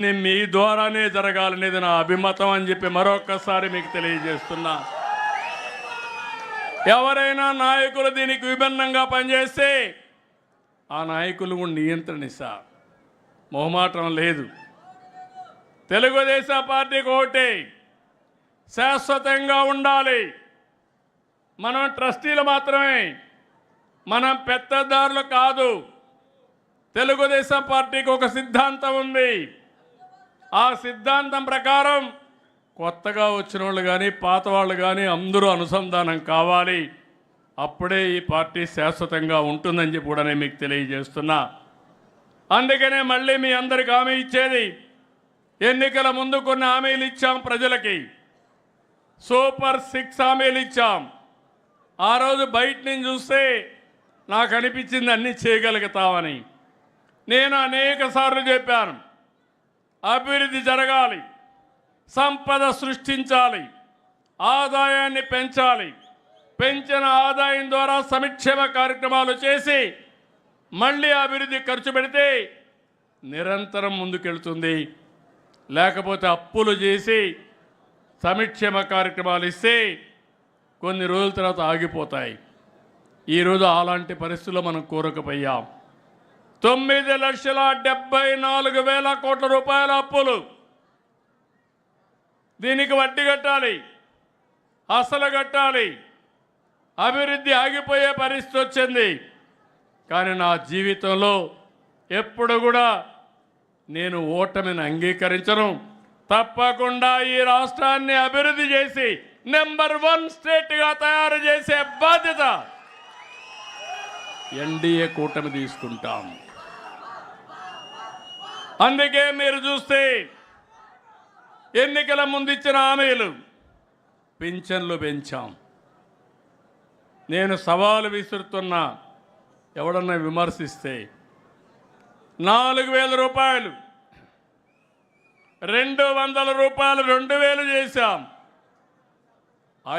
నేను మీ ద్వారానే జరగాలనేది నా అభిమతం అని చెప్పి మరొకసారి మీకు తెలియజేస్తున్నా. ఎవరైనా నాయకులు దీనికి విభిన్నంగా పనిచేస్తే ఆ నాయకులు కూడా నియంత్రణ ఇస్తా మొహమాటం లేదు. తెలుగుదేశం పార్టీకి ఒకటి శాశ్వతంగా ఉండాలి. మనం ట్రస్టీలు మాత్రమే. మనం పెద్దదారులు కాదు. తెలుగుదేశం పార్టీకి ఒక సిద్ధాంతం ఉంది. ఆ సిద్ధాంతం ప్రకారం కొత్తగా వచ్చిన వాళ్ళు కానీ పాత వాళ్ళు కానీ అందరూ అనుసంధానం కావాలి. అప్పుడే ఈ పార్టీ శాశ్వతంగా ఉంటుందని చెప్పి కూడా నేను మీకు తెలియజేస్తున్నా. అందుకనే మళ్ళీ మీ అందరికి హామీ ఇచ్చేది ఎన్నికల ముందు కొన్ని హామీలు ఇచ్చాం ప్రజలకి. సూపర్ సిక్స్ హామీలు ఇచ్చాం. ఆ రోజు బయట నుంచి చూస్తే నాకు అనిపించింది అన్నీ చేయగలుగుతామని. నేను అనేక సార్లు చెప్పాను. అభివృద్ధి జరగాలి. సంపద సృష్టించాలి. ఆదాయాన్ని పెంచాలి. పెంచిన ఆదాయం ద్వారా సంక్షేమ కార్యక్రమాలు చేసి మళ్ళీ అభివృద్ధి ఖర్చు పెడితే నిరంతరం ముందుకెళ్తుంది. లేకపోతే అప్పులు చేసి సంక్షేమ కార్యక్రమాలు ఇస్తే కొన్ని రోజుల తర్వాత ఆగిపోతాయి. ఈరోజు అలాంటి పరిస్థితుల్లో మనం కోరకపోయాం. తొమ్మిది లక్షల డెబ్బై నాలుగు వేల కోట్ల రూపాయల అప్పులు. దీనికి వడ్డీ కట్టాలి అసలు కట్టాలి అభివృద్ధి ఆగిపోయే పరిస్థితి వచ్చింది. కానీ నా జీవితంలో ఎప్పుడు కూడా నేను ఓటమిని అంగీకరించను. తప్పకుండా ఈ రాష్ట్రాన్ని అభివృద్ధి చేసి నెంబర్ వన్ స్టేట్గా తయారు చేసే బాధ్యత ఎన్డీఏ కూటమి తీసుకుంటాం. అందుకే మీరు చూస్తే ఎన్నికల ముందు ఇచ్చిన హామీలు పింఛన్లు పెంచాం. నేను సవాలు విసురుతున్నా ఎవడన్నా విమర్శిస్తే. నాలుగు వేల రూపాయలు రెండు వందల రూపాయలు రెండు వేలు చేశాం.